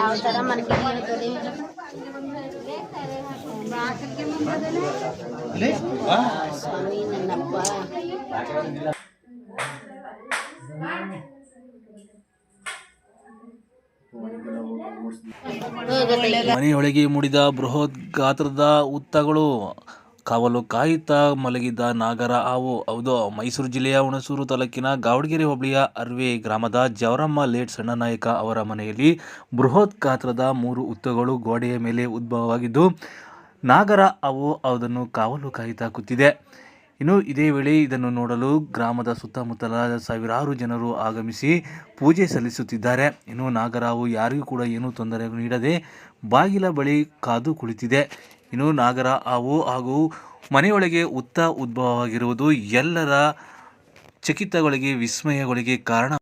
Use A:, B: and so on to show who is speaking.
A: ಯಾವ ಥರ ಇರ್ತದೆ ಸ್ವಾಮಿ ನನ್ನಪ್ಪ.
B: ಮನೆಯೊಳಗೆ ಮುಡಿದ ಬೃಹತ್ ಗಾತ್ರದ ಉತ್ತಗಳು ಕಾವಲು ಕಾಯುತ್ತಾ ಮಲಗಿದ್ದ ನಾಗರ ಹಾವು, ಹೌದು, ಮೈಸೂರು ಜಿಲ್ಲೆಯ ಹುಣಸೂರು ತಾಲೂಕಿನ ಗಾವಡಗೆರೆ ಹೋಬಳಿಯ ಅರ್ವೆ ಗ್ರಾಮದ ಜವರಮ್ಮ ಲೇಟ್ ಸಣ್ಣನಾಯಕ ಅವರ ಮನೆಯಲ್ಲಿ ಬೃಹತ್ ಗಾತ್ರದ ಮೂರು ಉತ್ತಗಳು ಗೋಡೆಯ ಮೇಲೆ ಉದ್ಭವವಾಗಿದ್ದು, ನಾಗರ ಹಾವು ಅದನ್ನು ಕಾವಲು ಕಾಯುತ್ತಾ ಕೂತಿದೆ. ಇನ್ನು ಇದೇ ವೇಳೆ ಇದನ್ನು ನೋಡಲು ಗ್ರಾಮದ ಸುತ್ತಮುತ್ತಲ ಸಾವಿರಾರು ಜನರು ಆಗಮಿಸಿ ಪೂಜೆ ಸಲ್ಲಿಸುತ್ತಿದ್ದಾರೆ. ಇನ್ನು ನಾಗರಾವು ಯಾರಿಗೂ ಕೂಡ ಏನೂ ತೊಂದರೆ ನೀಡದೆ ಬಾಗಿಲ ಬಳಿ ಕಾದು ಕುಳಿತಿದೆ. ಇನ್ನು ನಾಗರ ಹಾವು ಹಾಗೂ ಮನೆಯೊಳಗೆ ಉತ್ತ ಉದ್ಭವವಾಗಿರುವುದು ಎಲ್ಲರ ಚಕಿತಗಳಿಗೆ ವಿಸ್ಮಯಗಳಿಗೆ ಕಾರಣ.